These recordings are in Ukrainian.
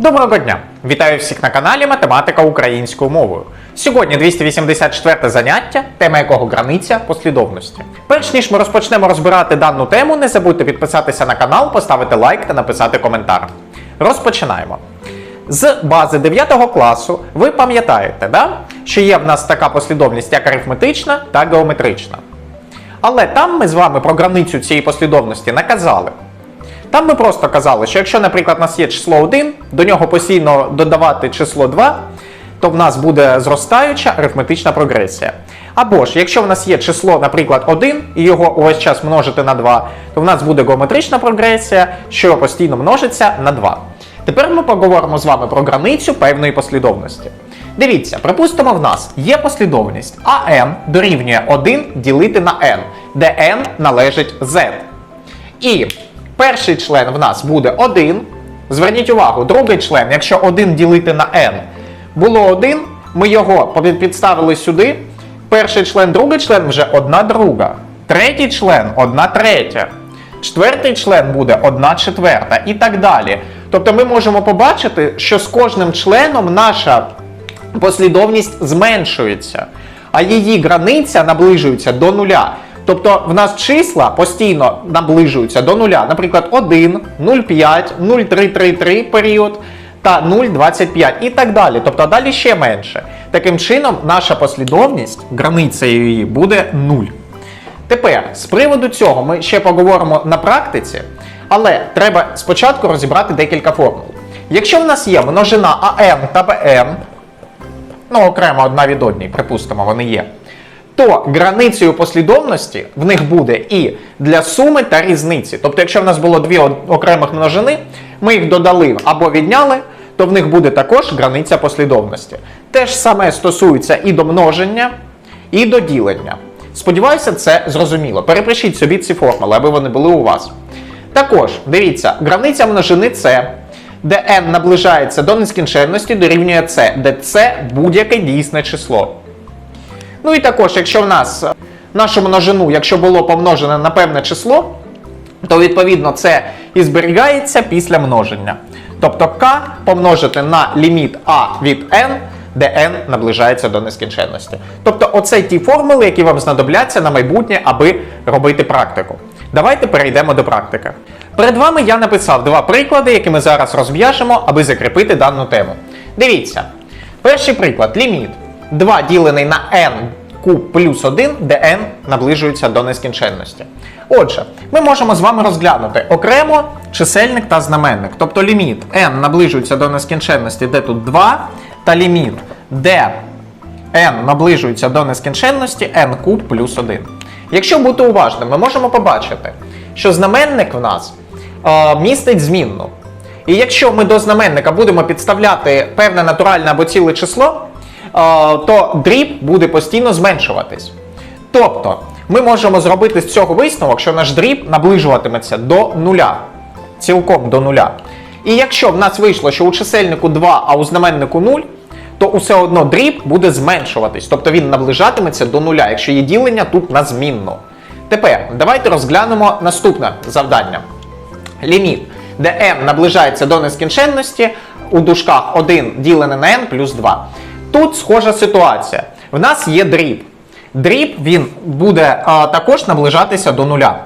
Доброго дня! Вітаю всіх на каналі Математика українською мовою. Сьогодні 284 заняття, тема якого границя послідовності. Перш ніж ми розпочнемо розбирати дану тему, не забудьте підписатися на канал, поставити лайк та написати коментар. Розпочинаємо. З бази 9 класу ви пам'ятаєте, да? що є в нас така послідовність як арифметична та геометрична. Але там ми з вами про границю цієї послідовності не казали. Там ми просто казали, що якщо, наприклад, у нас є число 1, до нього постійно додавати число 2, то в нас буде зростаюча арифметична прогресія. Або ж, якщо в нас є число, наприклад, 1, і його увесь час множити на 2, то в нас буде геометрична прогресія, що постійно множиться на 2. Тепер ми поговоримо з вами про границю певної послідовності. Дивіться, припустимо, в нас є послідовність АН дорівнює 1 ділити на n, де n належить z. І перший член в нас буде 1. Зверніть увагу, другий член, якщо 1 ділити на n, було 1, ми його підставили сюди. Перший член, другий член вже одна друга. Третій член одна третя. Четвертий член буде одна четверта і так далі. Тобто ми можемо побачити, що з кожним членом наша послідовність зменшується, а її границя наближується до нуля. Тобто в нас числа постійно наближуються до нуля. Наприклад, 1, 0,5, 0,333 період та 0,25 і так далі. Тобто далі ще менше. Таким чином, наша послідовність, границя її буде 0. Тепер з приводу цього ми ще поговоримо на практиці, але треба спочатку розібрати декілька формул. Якщо в нас є множина АН та БН, ну окремо одна від одній, припустимо, вони є, то границею послідовності в них буде і для суми та різниці. Тобто, якщо в нас було дві окремих множини, ми їх додали або відняли, то в них буде також границя послідовності. Те ж саме стосується і до множення, і до ділення. Сподіваюся, це зрозуміло. Перепишіть собі ці формули, аби вони були у вас. Також, дивіться, границя множини С, де n наближається до нескінченності, дорівнює С, де С будь-яке дійсне число. Ну і також, якщо в нас е, нашу множину, якщо було помножене на певне число, то відповідно це і зберігається після множення. Тобто k помножити на ліміт a від n, де n наближається до нескінченності. Тобто, оце ті формули, які вам знадобляться на майбутнє, аби робити практику. Давайте перейдемо до практики. Перед вами я написав два приклади, які ми зараз розв'яжемо, аби закріпити дану тему. Дивіться, перший приклад ліміт 2 ділений на n куб плюс 1, де n наближується до нескінченності. Отже, ми можемо з вами розглянути окремо чисельник та знаменник. Тобто ліміт n наближується до нескінченності, де тут 2, та ліміт, де n наближується до нескінченності n куб плюс 1. Якщо бути уважним, ми можемо побачити, що знаменник в нас е, містить змінну. І якщо ми до знаменника будемо підставляти певне натуральне або ціле число, то дріб буде постійно зменшуватись. Тобто, ми можемо зробити з цього висновок, що наш дріб наближуватиметься до нуля, цілком до нуля. І якщо в нас вийшло, що у чисельнику 2, а у знаменнику 0, то усе одно дріб буде зменшуватись, тобто він наближатиметься до нуля, якщо є ділення тут на змінну. Тепер давайте розглянемо наступне завдання. Ліміт, де n наближається до нескінченності, у дужках 1 ділене на n плюс 2. Тут схожа ситуація. В нас є дріб. Дріб він буде а, також наближатися до нуля.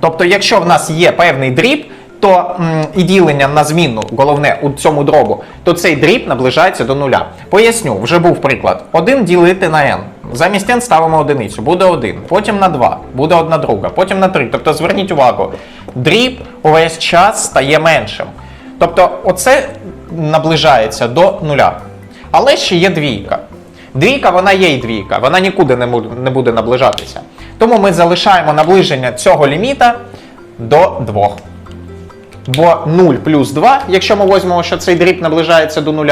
Тобто, якщо в нас є певний дріб, то м, і ділення на змінну, головне у цьому дробу, то цей дріб наближається до нуля. Поясню, вже був приклад. 1 ділити на n. Замість n ставимо одиницю, буде 1, потім на 2, буде 1 друга, потім на 3. Тобто зверніть увагу, дріб увесь час стає меншим. Тобто, оце наближається до нуля. Але ще є двійка. Двійка, вона є і двійка, вона нікуди не буде, наближатися. Тому ми залишаємо наближення цього ліміта до 2. Бо 0 плюс 2, якщо ми візьмемо, що цей дріб наближається до 0,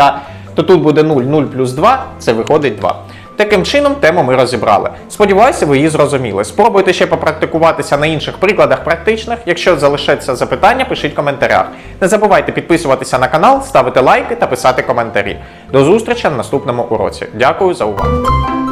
то тут буде 0, 0 плюс 2, це виходить 2. Таким чином, тему ми розібрали. Сподіваюся, ви її зрозуміли. Спробуйте ще попрактикуватися на інших прикладах практичних. Якщо залишаться запитання, пишіть в коментарях. Не забувайте підписуватися на канал, ставити лайки та писати коментарі. До зустрічі на наступному уроці. Дякую за увагу.